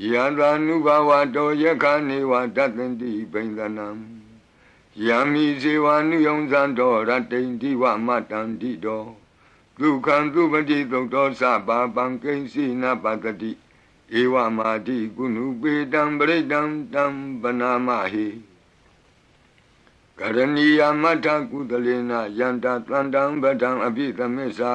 ယံသာနုဘဝတောယခနေဝတတ္တန္တိဘိန္ဒနံယံမိဇေဝနုယုံဇံတော်ရတ္တိန္တိဝမတန္တိတောဒုက္ခံသူပတိသုတ်တော်သဗ္ဗပံကိဉ္စီနပတတိဧဝမာတိကုဏုပေတံပရိတံတံပနာမဟိကရဏီယမထကုသလေနယန္တတန္တံဗဒံအပိသမစ္ဆာ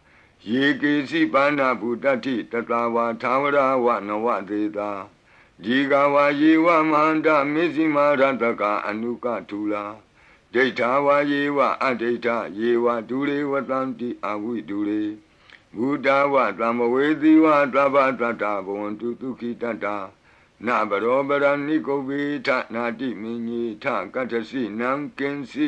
ယေကေစီပါဏဗုတ္တိတတဝါသာဝရဝနဝသေတာဒီကဝါယေဝမန္တမေဇိမာရတကအနုကထူလာဒိဋ္ဌာဝါယေဝအဒိဋ္ဌယေဝဒုရေဝတံတိအဝိဒုရေဘုဒ္ဓဝသံမဝေတိဝသဗ္ဗတတ္တဘဝန္တုဒုခိတတ္တာနဘရောပရဏိကုဗေထနာတိမင်းကြီးထကတ္ထစီနံကင်စီ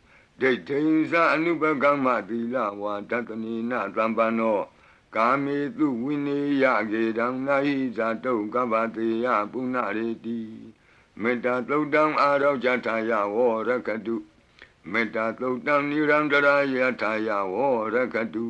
ဒိဋ္ဌိသအနုပကမ္မသီလဝါတတနိနသံပန္နောကာမေတုဝိနေယကေတံနာဟိဇာတုကဗ္ဗတေယပုဏ္ဏရေတိမေတ္တာသုတ်တံအာရောဇထာယဝရကတုမေတ္တာသုတ်တံနိရန္တရာယထာယဝရကတု